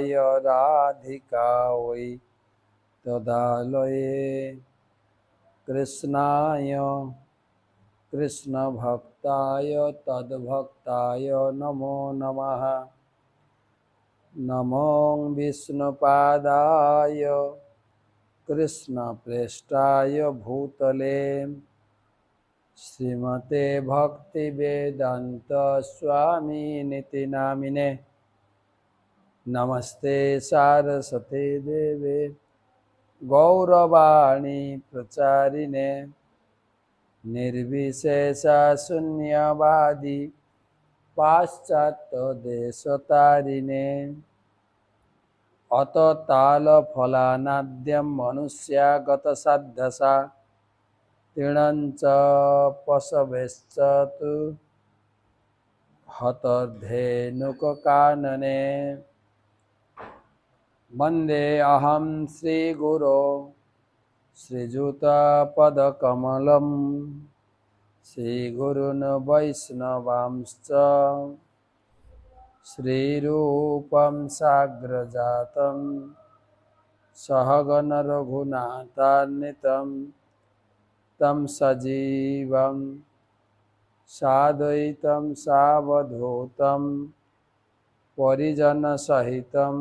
লয় রাধিকা ওই তদালয়ে কৃষ্ণায় কৃষ্ণ ভক্তায় তদ্ভক্তায় নমো নমঃ নমো বিষ্ণুপাদায় कृष्णप्रेष्ठाय भूतले श्रीमते भक्तिवेदान्तस्वामिनिति नामिने नमस्ते सारस्वते देवे। गौरवाणी प्रचारिणे। निर्विशेषशून्यवादी। पाश्चात्यदेशतारिणे अत तालफलानाद्यं मनुष्यागतसाध्यसा तृणञ्च पशवेश्च तु हतर्धेनुककानने। वन्दे अहं श्रीगुरो श्रीयुतपदकमलं श्रीगुरुन् वैष्णवांश्च श्रीरूपं साग्रजातं सहगणरघुनाथान्वितं तं सजीवं साद्वैतं सावधूतं परिजनसहितं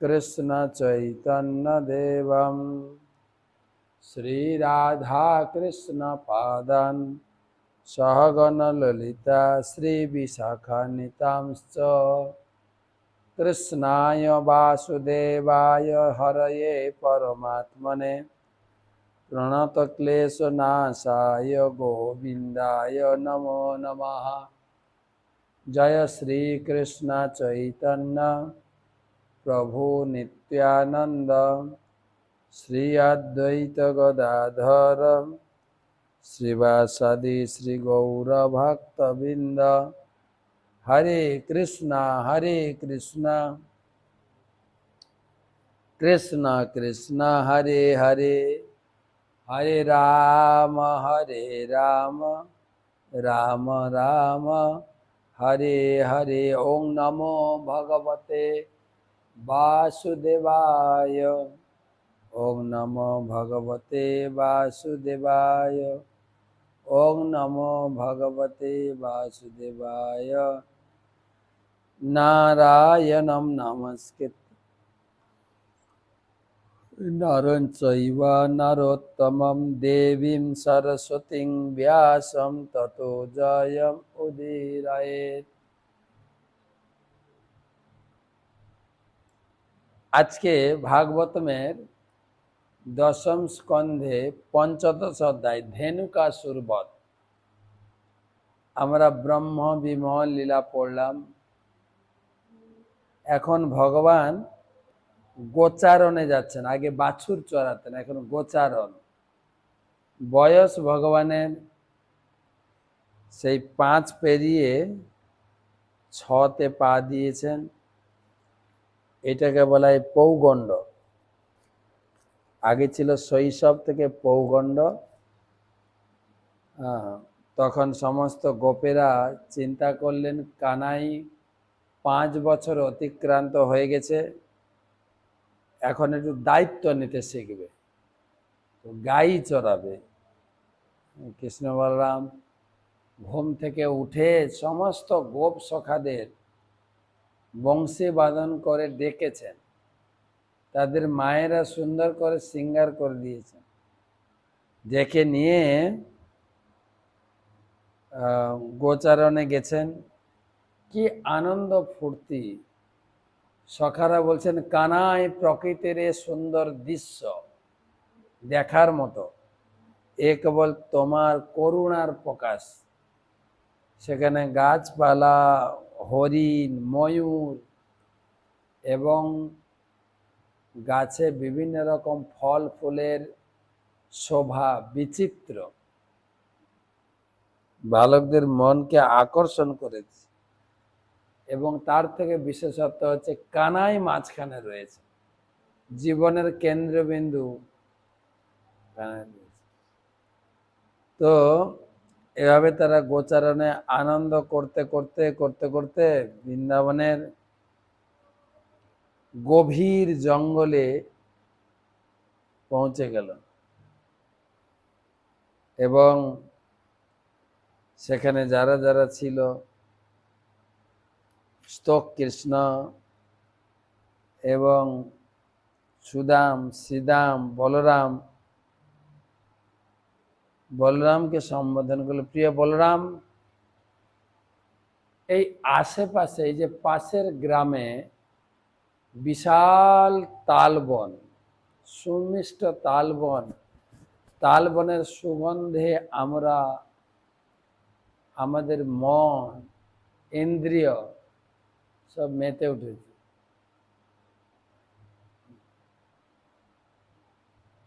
कृष्णचैतन्यदेवं श्रीराधाकृष्णपादान्। सहगणललिता श्रीविशाखान्वितांश्च कृष्णाय वासुदेवाय हरये परमात्मने। प्रणतक्लेशनाशाय गोविन्दाय नमो नमः। जय श्रीकृष्ण चैतन्य प्रभु नित्यानन्द श्री अद्वैत गदाधर श्रीवासादि श्रीगौरभक्तबिन्द हरे कृष्णा हरे कृष्णा कृष्ण कृष्ण हरे हरे हरे राम हरे राम राम राम हरे हरे ओम नमो भगवते वासुदेवाय ओम नमो भगवते वासुदेवाय ओम नमो भगवते वासुदेवाय नारायणं नमस्कृत नरं चैव नरोत्तमं देवीं सरस्वतीं व्यासं ततो जयम् उदीरयेत् আজকে ভাগবতমের দশম স্কন্ধে পঞ্চদশ অধ্যায় ধেনুকাসুর বধ। আমরা ব্রহ্ম, বিমল, লীলা পড়লাম। এখন ভগবান গোচারণে যাচ্ছেন। আগে বাছুর চড়াতেন, এখন গোচারণ। বয়স ভগবানের সেই পাঁচ পেরিয়ে ছতে পা দিয়েছেন। এটাকে বলা হয় পৌগণ্ড। আগে ছিল শৈশব থেকে পৌগণ্ড। তখন সমস্ত গোপেরা চিন্তা করলেন, কানাই পাঁচ বছর অতিক্রান্ত হয়ে গেছে, এখন একটু দায়িত্ব নিতে শিখবে। গাই চড়াবে। কৃষ্ণ বলরাম ঘুম থেকে উঠে সমস্ত গোপ সখাদের বংশী বাদন করে ডেকেছেন। তাদের মায়েরা সুন্দর করে সিঙ্গার করে দিয়েছেন। দেখে নিয়ে গোচারণে গেছেন। কি আনন্দ ফুর্তি। সখারা বলছেন কানায় প্রকৃতির এ সুন্দর দৃশ্য দেখার মতো। এ কেবল তোমার করুণার প্রকাশ। সেখানে গাছপালা হরিণ, ময়ূর এবং গাছে বিভিন্ন রকম ফল, ফুলের শোভা বিচিত্র। বালকদের মনকে আকর্ষণ করেছে এবং তার থেকে বিশেষত্ব হচ্ছে কানাই মাঝখানে রয়েছে। জীবনের কেন্দ্রবিন্দু তো এভাবে তারা গোচারণে আনন্দ করতে করতে করতে করতে বৃন্দাবনের গভীর জঙ্গলে পৌঁছে গেল। এবং সেখানে যারা যারা ছিল, স্তক কৃষ্ণ এবং সুদাম, শ্রীদাম, বলরাম বলরামকে সম্বোধন করল, প্রিয় বলরাম, এই আশেপাশে, এই যে পাশের গ্রামে বিশাল তালবন, সুমিষ্ট তালবন, তালবনের সুগন্ধে আমরা, আমাদের মন, ইন্দ্রিয় সব মেতে উঠেছে।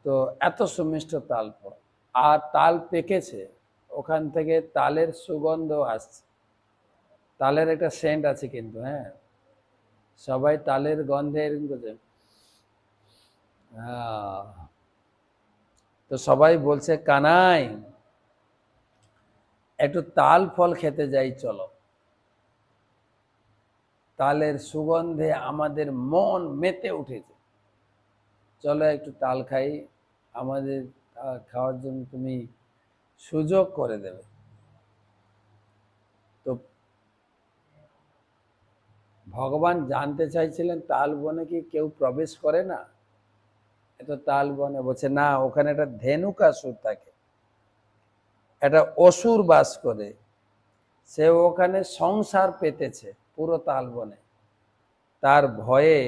তো এত সুমিষ্ট তাল ফল আর তাল পেকেছে, ওখান থেকে তালের সুগন্ধ আসছে। তালের একটা সেন্ট আছে কিন্তু হ্যাঁ। সবাই তালের গন্ধে এরকম করছে। তো সবাই বলছে, কানাই, একটু তাল ফল খেতে যাই, চলো। তালের সুগন্ধে আমাদের মন মেতে উঠেছে। চলো একটু তাল খাই, আমাদের খাওয়ার জন্য তুমি সুযোগ করে দেবে। তো ভগবান জানতে চাইছিলেন, তাল বনে কি কেউ প্রবেশ করে না? এত তাল বনে বলছে, না, ওখানে একটা ধেনুকাসুর থাকে। একটা অসুর বাস করে। সে ওখানে সংসার পেতেছে পুরো তাল বনে। তার ভয়ে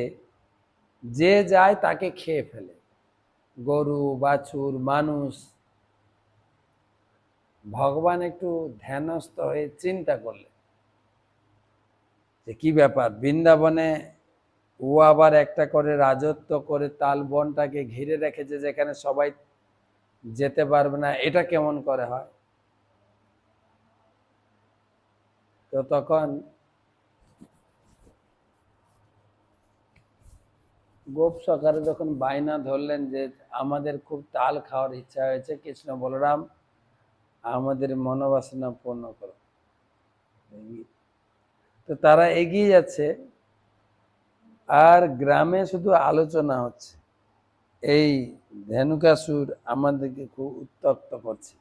যে যায় তাকে খেয়ে ফেলে। গরু, বাছুর, মানুষ। ভগবান একটু ধ্যানস্থ হয়ে চিন্তা করলেন যে কি ব্যাপার? বৃন্দাবনে ও আবার একটা করে রাজত্ব করে তাল বনটাকে ঘিরে রেখেছে যেখানে সবাই যেতে পারবে না, এটা কেমন করে হয়? তো তখন গোপ সকারে যখন বায়না ধরলেন যে আমাদের খুব তাল খাওয়ার ইচ্ছা হয়েছে, কৃষ্ণ বলরাম, আমাদের মনোবাসনা পূর্ণ করো। তো তারা এগিয়ে যাচ্ছে, আর গ্রামে শুধু আলোচনা হচ্ছে। এই ধেনুকাসুর আমাদেরকে খুব উত্তক্ত করছে।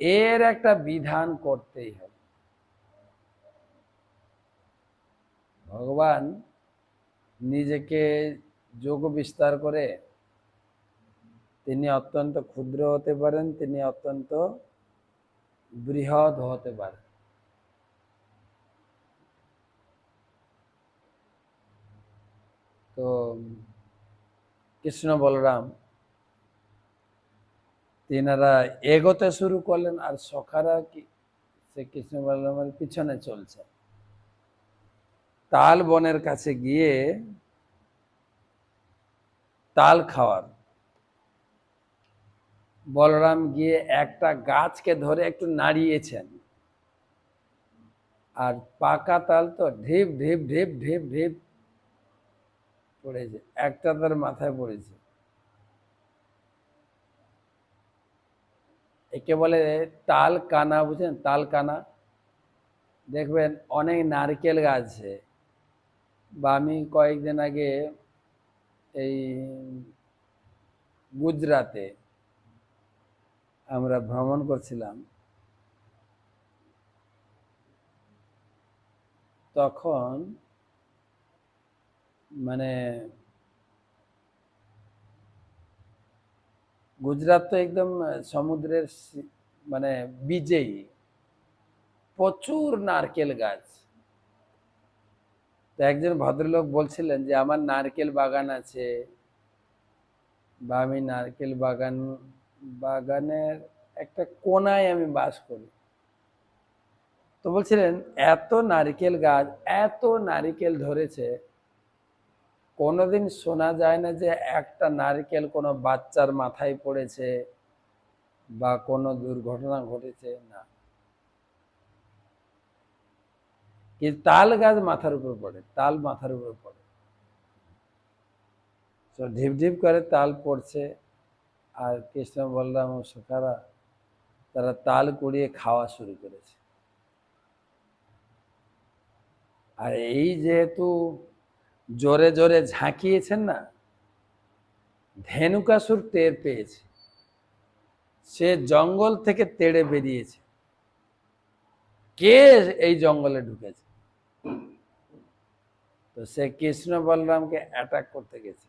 এর একটা বিধান করতেই হবে। ভগবান নিজেকে যোগ বিস্তার করে তিনি অত্যন্ত ক্ষুদ্র হতে পারেন, তিনি অত্যন্ত বৃহৎ হতে পারেন। তো কৃষ্ণ বলরাম, তিনারা এগোতে শুরু করলেন আর সখারা কি সে কৃষ্ণ বলরামের পিছনে চলছে। তাল বনের কাছে গিয়ে তাল খাওয়ার বলরাম গিয়ে একটা গাছকে ধরে একটু নাড়িয়েছেন। আর পাকা তাল তো ঢিপ ঢিপ ঢিপ ঢিপ ঢিপ পড়েছে, একটা তার মাথায় পড়েছে। একে বলে তাল কানা বুঝছেন তাল কানা। দেখবেন অনেক নারকেল গাছ আছে। বা আমি কয়েকদিন আগে এই গুজরাতে আমরা ভ্রমণ করছিলাম। তখন মানে গুজরাট তো একদম সমুদ্রের মানে বিজেই প্রচুর নারকেল গাছ। একজন ভদ্রলোক বলছিলেন যে, আমার নারকেল বাগান আছে। বা আমি নারকেল বাগান, বাগানের একটা কোনায় আমি বাস করি। তো বলছিলেন, এত নারকেল গাছ, এত নারকেল ধরেছে, কোনোদিন শোনা যায় না যে একটা নারকেল কোনো বাচ্চার মাথায় পড়েছে বা কোনো দুর্ঘটনা ঘটেছে? না। কিন্তু তাল গাছ মাথার উপর পড়ে তাল মাথার উপর পড়ে তো ঢিপ ঢিপ করে তাল পড়ছে আর কৃষ্ণ বলরাম ও সুখারা তারা তাল কুড়িয়ে খাওয়া শুরু করেছে আর এই যেহেতু জোরে জোরে ঝাঁকিয়েছেন না ধেনুকাসুর টের পেয়েছে সে জঙ্গল থেকে তেড়ে বেরিয়েছে কে এই জঙ্গলে ঢুকেছে তো সে কৃষ্ণ বলরামকে অ্যাটাক করতে গেছে।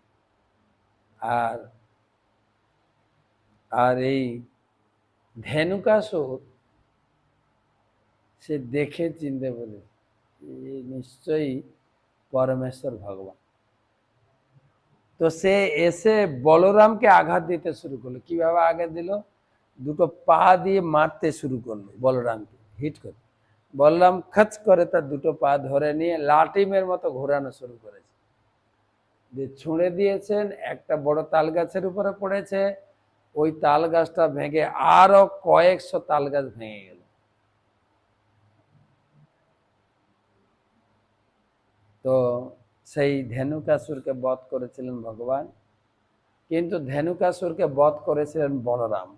আর আর এই ধেনুকাসুর সে দেখে চিনতে বলে নিশ্চয়ই পরমেশ্বর ভগবান। তো সে এসে বলরামকে আঘাত দিতে শুরু করল। কীভাবে আঘাত দিল? দুটো পা দিয়ে মারতে শুরু করল বলরামকে হিট করে বলরাম খচ করে তার দুটো পা ধরে নিয়ে লাটিমের মতো ঘোরানো শুরু করেছে। যে ছুঁড়ে দিয়েছেন, একটা বড় তাল গাছের উপরে পড়েছে, ওই তাল গাছটা ভেঙে আরও কয়েকশো তাল গাছ ভেঙে গেল। তো সেই ধেনুকাসুরকে বধ করেছিলেন ভগবান, কিন্তু ধেনুকাসুরকে বধ করেছিলেন বলরাম।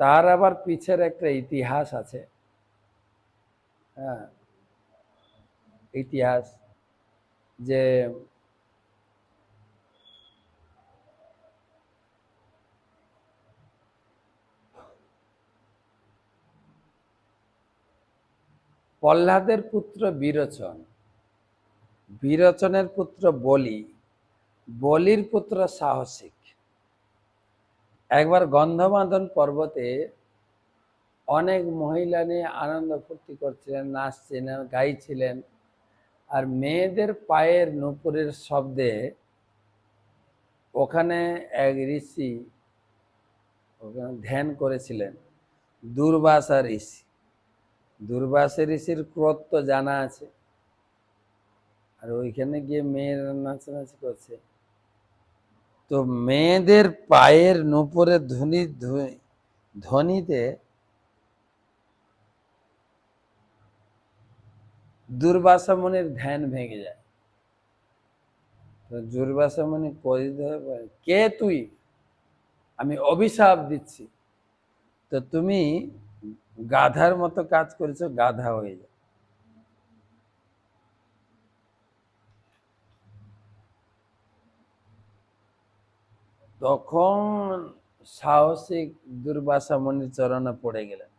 তার আবার পিছের একটা ইতিহাস আছে। হ্যাঁ ইতিহাস, যে প্রহ্লাদের পুত্র বিরোচন, বিরোচনের পুত্র বলি, বলির পুত্র সাহসিক। একবার গন্ধমাদন পর্বতে অনেক মহিলা নিয়ে আনন্দ ফুর্তি করছিলেন, নাচছিলেন, গাইছিলেন। আর মেয়েদের পায়ের নুপুরের শব্দে ওখানে এক ঋষি ওখানে ধ্যান করেছিলেন দুর্বাসা ঋষি। দুর্বাসা ঋষির ক্রোধ তো জানা আছে। আর ওইখানে গিয়ে মেয়েরা নাচানাচি করছে। তো মেয়েদের পায়ের নুপুরে ধ্বনি, ধ্বনিতে দুর্বাসা মনির ধ্যান ভেঙে যায়। তো দুর্বাসা মনি করিতে কে তুই? আমি অভিশাপ দিচ্ছি। তো তুমি গাধার মতো কাজ করেছ, গাধা হয়ে যায় তখন সাহসিক দুর্বাসা মনির চরণে পড়ে গেলেন।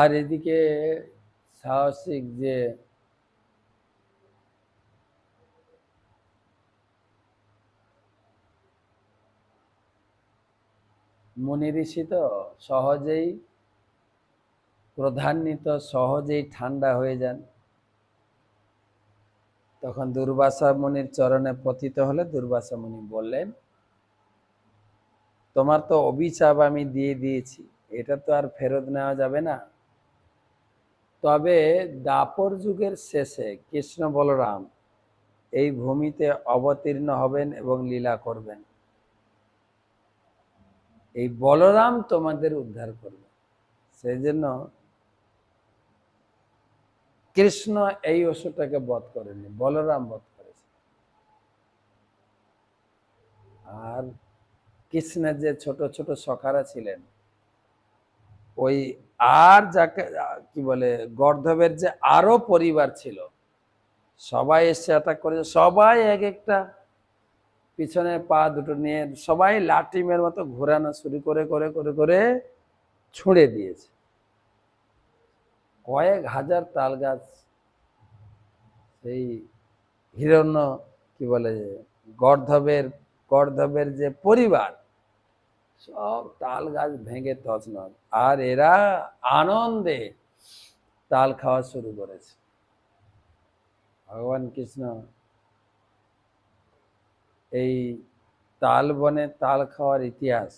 আর এদিকে সাহসিক যে মুনি ঋষি তো সহজেই প্রধান্বিত সহজেই ঠান্ডা হয়ে যান। তখন দুর্বাসা মুনির চরণে পতিত হলে দুর্বাসা মুনি বললেন, তোমার তো অভিশাপ আমি দিয়ে দিয়েছি, এটা তো আর ফেরত নেওয়া যাবে না। তবে দাপর যুগের শেষে কৃষ্ণ বলরাম এই ভূমিতে অবতীর্ণ হবেন এবং লীলা করবেন। এই বলরাম তোমাদের উদ্ধার করবে। সেই জন্য কৃষ্ণ এই অসুরটাকে বধ করেনি বলরাম বধ করেছে। আর কৃষ্ণের যে ছোট ছোট সখারা ছিলেন, ওই আর যাকে, কি বলে, গর্ধবের যে আরও পরিবার ছিল, সবাই এসে অ্যাটাক করেছে। সবাই এক একটা পিছনে পা দুটো নিয়ে সবাই লাটিমের মতো ঘোরানো শুরু করে করে করে করে ছুঁড়ে দিয়েছে। কয়েক হাজার তাল গাছ সেই হিরণ্য, কি বলে, গর্ধবের গর্ধবের যে পরিবার সব তাল গাছ ভেঙে তছনছ। আর এরা আনন্দে তাল খাওয়া শুরু করেছে। ভগবান কৃষ্ণ এই তাল বনে তাল খাওয়ার ইতিহাস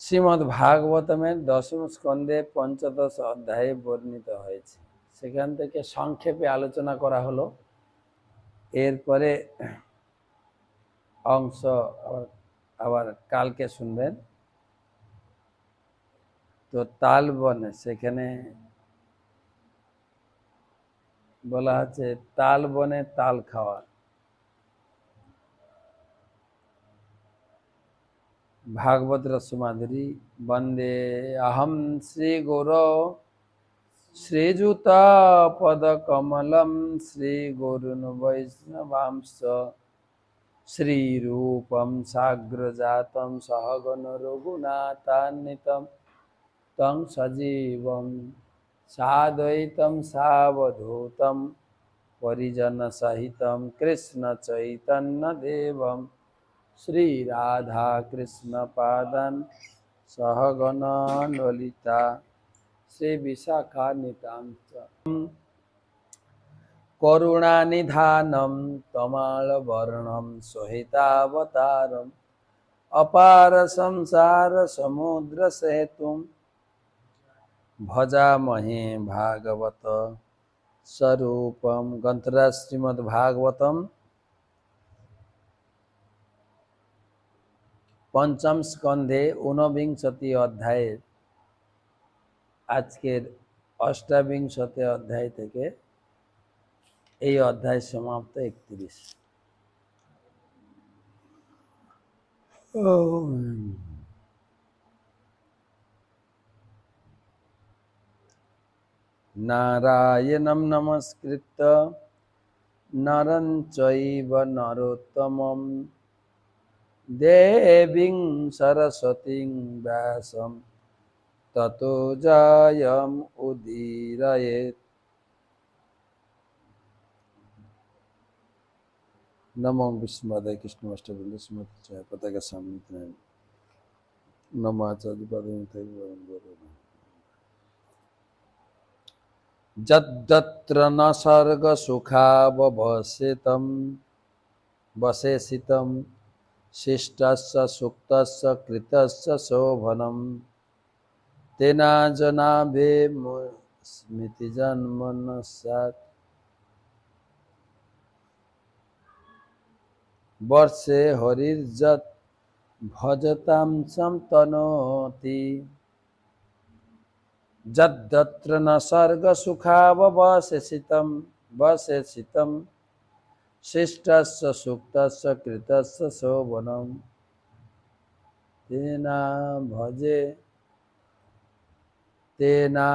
শ্রীমৎ ভাগবতমের দশম স্কন্ধে পঞ্চদশ অধ্যায়ে বর্ণিত হয়েছে। সেখান থেকে সংক্ষেপে আলোচনা করা হলো। এরপরে অংশ আবার আবার কালকে শুনবেন তো তাল বনে সেখানে বলা হচ্ছে তাল বনে তাল খাওয়া भागवत रसमाधुरी वंदे अहम श्री गुरो श्रीजुतापदकमलं श्रीगुरुन् वैष्णवांश्च श्रीरूपं साग्रजातं सहगण रघुनाथान्वितं तं सजीवं साद्वैतं सावधूतं परिजनसहितं कृष्णचैतन्यदेवं श्रीराधाकृष्णपादान् सहगण ललिता श्रीविशाखान्वितां च करुणानिधानं तमालवर्णं स्वहितावतारम् अपार संसारसमुद्रसेतुं भजामहे भागवत स्वरूपं ग्रन्थराज श्रीमद्भागवतम পঞ্চম স্কন্ধে ঊনবিংশতি অধ্যায়ের আজকের অষ্টাবিংশতি অধ্যায় থেকে এই অধ্যায় সমাপ্ত একত্রিশ। নারায়ণম নমস্কৃত। নরং চৈব নরোত্তমম। দেবীং সরস্বতীং ব্যাসম। ততো জয়ম উদীরয়েত। নমো বিষ্ণুদায় কৃষ্ণ অষ্টবৃন্দ শ্রীমতী জয় পতাকা সামনে নম আচার্য যদ্যত্র ন স্বর্গ সুখাববসিতম বশেষিতম শিষ্টস্য সুক্তস্য কৃতস্য শোভনম তেনা জনাভে স্মৃতি জন্মন সাত বর্ষে হরির্যত ভজতাম সন্তনতি যদ্যত্র ন স্বর্গ সুখাবশেষিতম বশেষিতম শিষ্টস্য, সুক্তস্য, কৃতস্য, শোভনম। তেনা ভজে, তেনা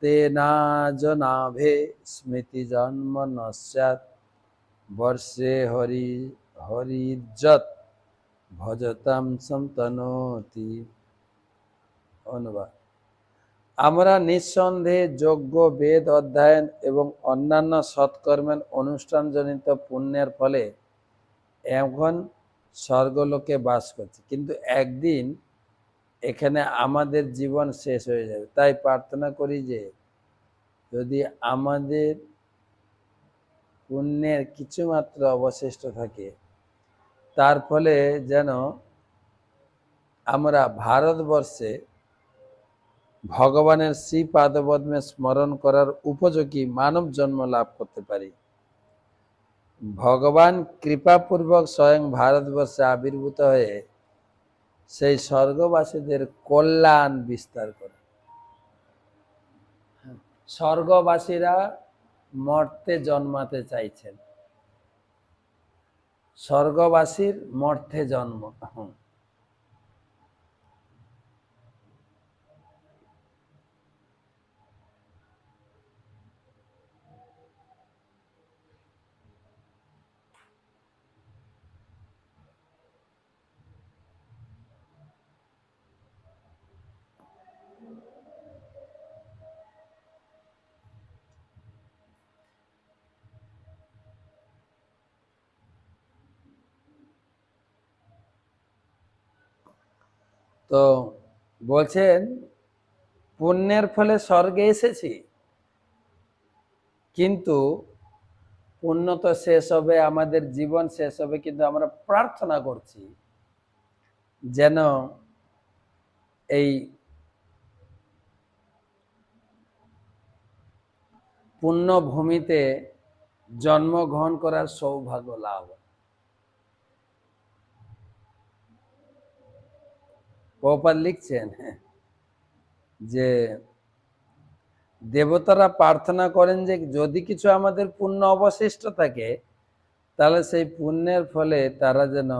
তেনা জনাভে স্মৃতি জন্ম নস্যাৎ। বর্ষে হরি হরিযত ভজতাম সন্তনতি। অনুবাদ। আমরা নিঃসন্দেহে যোগ্য বেদ অধ্যয়ন এবং অন্যান্য সৎকর্মের অনুষ্ঠানজনিত পুণ্যের ফলে এখন স্বর্গলোকে বাস করছি। কিন্তু একদিন এখানে আমাদের জীবন শেষ হয়ে যাবে। তাই প্রার্থনা করি যে যদি আমাদের পুণ্যের কিছুমাত্র অবশিষ্ট থাকে তার ফলে যেন আমরা ভারতবর্ষে ভগবানের শ্রী পাদপদ্মে স্মরণ করার উপযোগী মানব জন্ম লাভ করতে পারি। ভগবান কৃপাপূর্বক স্বয়ং ভারতবর্ষে আবির্ভূত হয়ে সেই স্বর্গবাসীদের কল্যাণ বিস্তার করে। স্বর্গবাসীরা মর্তে জন্মাতে চাইছেন। স্বর্গবাসীর মর্থে জন্ম। তো বলছেন, পুণ্যের ফলে স্বর্গে এসেছি। কিন্তু পুণ্য তো শেষ হবে, আমাদের জীবন শেষ হবে, কিন্তু আমরা প্রার্থনা করছি যেন এই পুণ্যভূমিতে জন্মগ্রহণ করার সৌভাগ্য লাভ প্রপার লিখছেন? যে দেবতারা প্রার্থনা করেন যে যদি কিছু আমাদের পুণ্য অবশিষ্ট থাকে, তাহলে সেই পুণ্যের ফলে তারা যেন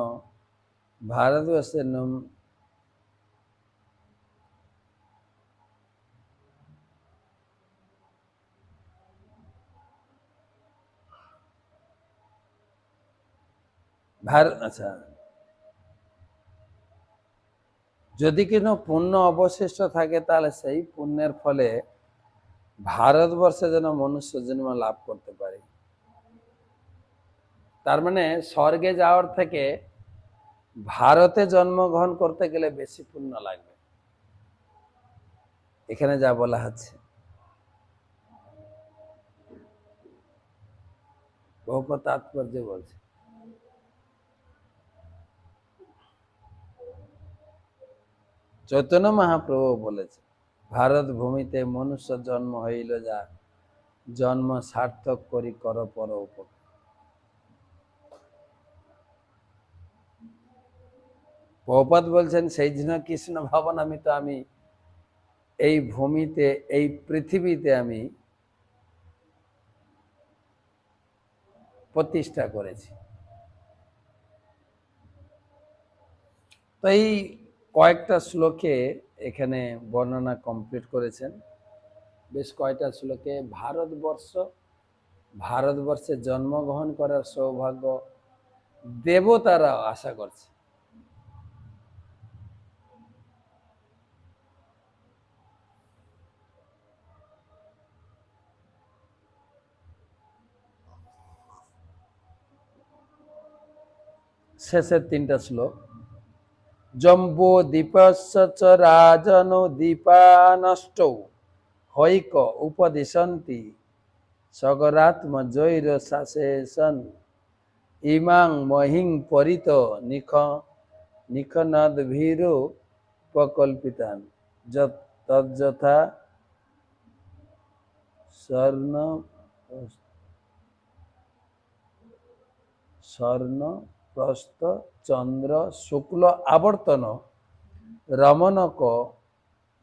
ভারতবর্ষের ভারত আচ্ছা। যদি কোনো পুণ্য অবশিষ্ট থাকে, তাহলে সেই পুণ্যের ফলে ভারতবর্ষে যেন মনুষ্য জন্ম লাভ করতে পারে। তার মানে স্বর্গে যাওয়ার থেকে ভারতে জন্মগ্রহণ করতে গেলে বেশি পুণ্য লাগবে। এখানে যা বলা হচ্ছে। বহু তাৎপর্য বলছে। চৈতন্য মহাপ্রভু বলেছে, ভারত ভূমিতে মনুষ্য জন্ম হইল যা জন্ম সার্থক করি কর পর উপকার। প্রপাত বলছেন, সেই জন্য কৃষ্ণ ভবন আমি তো আমি, এই ভূমিতে, এই পৃথিবীতে আমি প্রতিষ্ঠা করেছি। তো এই কয়েকটা শ্লোকে এখানে বর্ণনা কমপ্লিট করেছেন। বেশ কয়টা শ্লোকে? ভারতবর্ষ, ভারতবর্ষে জন্মগ্রহণ করার সৌভাগ্য দেবতারা আশা করছে। শেষের তিনটা শ্লোক। जम्बो जम्बोदीपस्य च राजनो दीपा नष्टौ सगरात्म उपदिशन्ति। सासेसन इमां महिं परित निख निखनद्भिरुपकल्पितान् जत् तद्यथा शर्ण शर्ण প্রস্থ চন্দ্র শুক্ল আবর্তন রমণক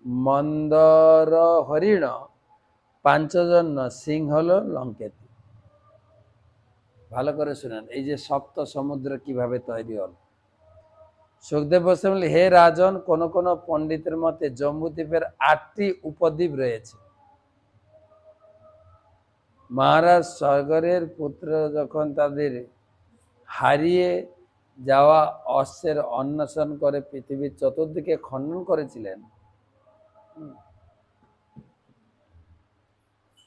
মন্দর হরিণ পাঞ্চজন সিংহল লঙ্কেতি ভালো করে শুনেন এই যে সপ্ত সমুদ্র কীভাবে তৈরি হল সুখদেব বললেন, হে রাজন কোন কোন পণ্ডিতের মতে জম্বুদ্বীপের আটটি উপদ্বীপ রয়েছে মহারাজ স্বর্গরের পুত্র যখন তাদের হারিয়ে যাওয়া অশ্বের অন্বেষণ করে পৃথিবীর চতুর্দিকে খনন করেছিলেন।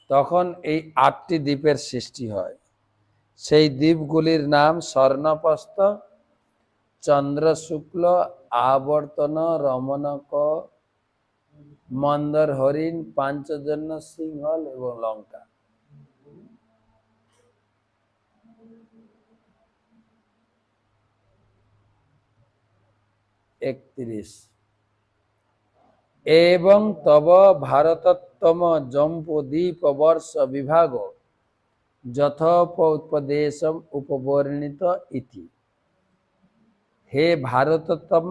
তখন এই আটটি দ্বীপের সৃষ্টি হয়। সেই দ্বীপগুলির নাম স্বর্ণপস্ত চন্দ্র শুক্ল আবর্তন, রমণক মন্দর হরিণ পাঞ্চজন্য সিংহল এবং লঙ্কা। একত্রিশ। এবং তব ভারতোত্তম জম্পুদ্বীপ বর্ষ বিভাগ যথোপদেশম উপবর্ণিত ইতি। হে ভারতোত্তম,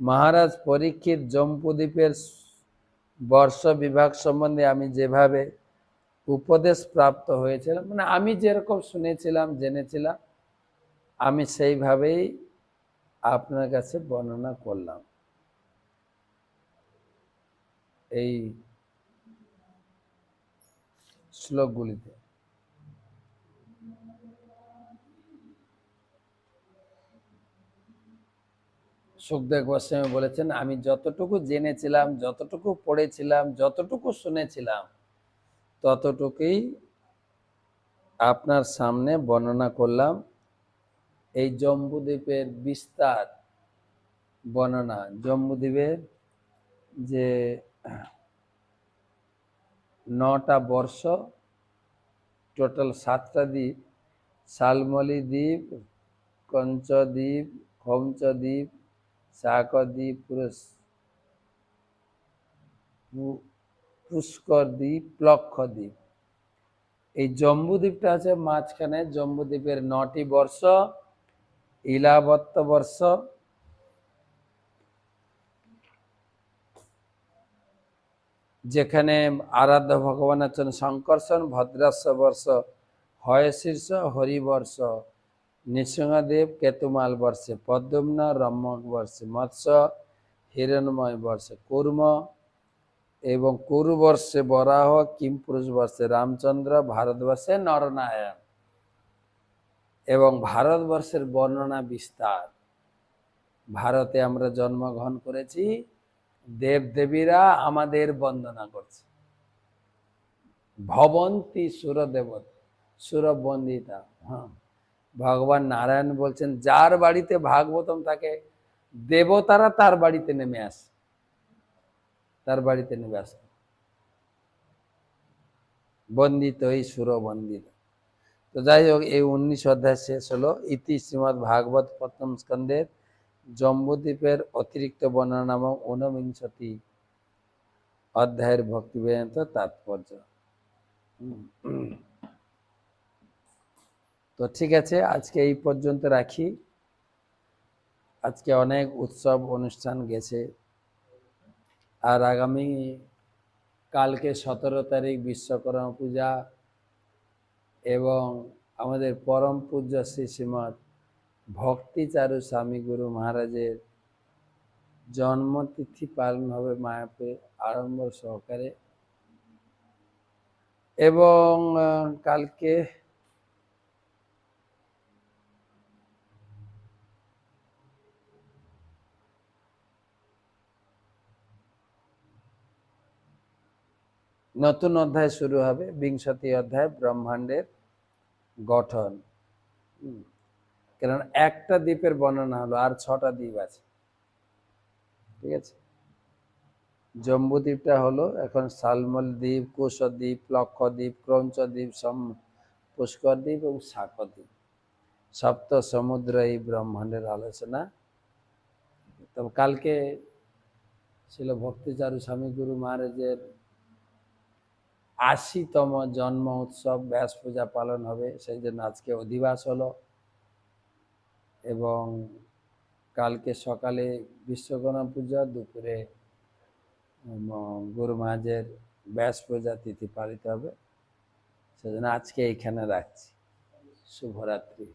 মহারাজ পরীক্ষিত জম্পুদ্বীপের বর্ষ বিভাগ সম্বন্ধে আমি যেভাবে উপদেশ প্রাপ্ত হয়েছিলাম মানে আমি যেরকম শুনেছিলাম, জেনেছিলাম, আমি সেইভাবেই আপনার কাছে বর্ণনা করলাম। এই শ্লোকগুলিতে। সুখদেব গোস্বামী বলেছেন, আমি যতটুকু জেনেছিলাম, যতটুকু পড়েছিলাম, যতটুকু শুনেছিলাম, ততটুকুই আপনার সামনে বর্ণনা করলাম। এই জম্বুদ্বীপের বিস্তার বর্ণনা, জম্বুদ্বীপের যে নটা বর্ষ, টোটাল সাতটা দ্বীপ, শালমলি দ্বীপ, কঞ্চদ্বীপ খমচ দ্বীপ শাকদ্বীপ পুরস পুষ্কর দ্বীপ লক্ষদ্বীপ এই জম্বুদ্বীপটা আছে মাঝখানে, জম্বুদ্বীপের নটি বর্ষ। ইলাবত্ত বর্ষ যেখানে আরাধ্য ভগবান আছেন শঙ্কর্ষণ ভদ্রাস্য বর্ষ হয় শীর্ষ হরিবর্ষ, নৃসিংহদেব, কেতুমাল বর্ষে পদ্মম্ন রম্যক বর্ষে, মৎস্য, হিরণময় বর্ষে, কুর্ম এবং কুরু বর্ষে বরাহ, কিমপুরুষ বর্ষে রামচন্দ্র, ভারতবর্ষে নরনারায়ণ। এবং ভারতবর্ষের বর্ণনা বিস্তার। ভারতে আমরা জন্মগ্রহণ করেছি, দেবদেবীরা আমাদের বন্দনা করছে। ভবন্তী সুরদেবতা, সুরবন্দিতা হ্যাঁ। ভগবান নারায়ণ বলছেন, যার বাড়িতে ভাগবতম থাকে, দেবতারা তার বাড়িতে নেমে আসে। তার বাড়িতে নেমে আসে। বন্দিত এই সুরবন্দিত। তো যাই হোক, এই উনিশ অধ্যায় শেষ হলো। ইতি শ্রীমৎ ভাগবত প্রথম স্কন্ধের জম্বুদ্বীপের অতিরিক্ত বর্ণনা নামক ঊনবিংশতি অধ্যায়ের ভক্তিবেদান্ত তাৎপর্য। তো ঠিক আছে, আজকে এই পর্যন্ত রাখি। আজকে অনেক উৎসব অনুষ্ঠান গেছে। আর আগামী কালকে সতেরো তারিখ বিশ্বকর্মা পূজা এবং আমাদের পরম পূজ্য শ্রী শ্রীমৎ ভক্তিচারু স্বামী গুরু মহারাজের জন্মতিথি পালন হবে মায়াপুরে আড়ম্বর সহকারে। এবং কালকে নতুন অধ্যায় শুরু হবে, বিংশতি অধ্যায়, ব্রহ্মাণ্ডের গঠন। কারণ একটা দ্বীপের বর্ণনা হলো, আর ছটা দ্বীপ আছে। ঠিক আছে? জম্বু দ্বীপটা হলো এখন সালমল দ্বীপ কুশদ্বীপ লক্ষদ্বীপ ক্রঞ্চ দ্বীপ, সম, পুষ্কর দ্বীপ এবং শাক দ্বীপ। সপ্ত সমুদ্র এই ব্রহ্মাণ্ডের আলোচনা। তবে কালকে ছিল ভক্তিচারু স্বামী গুরু মহারাজের আশিতম জন্ম উৎসব ব্যাস পূজা পালন হবে। সেই জন্য আজকে অধিবাস হলো এবং কালকে সকালে বিশ্বকর্মা পূজা, দুপুরে গুরু মহাজের ব্যাস পূজা তিথি পালিত হবে। সেজন্য আজকে এইখানে রাখছি। শুভরাত্রি।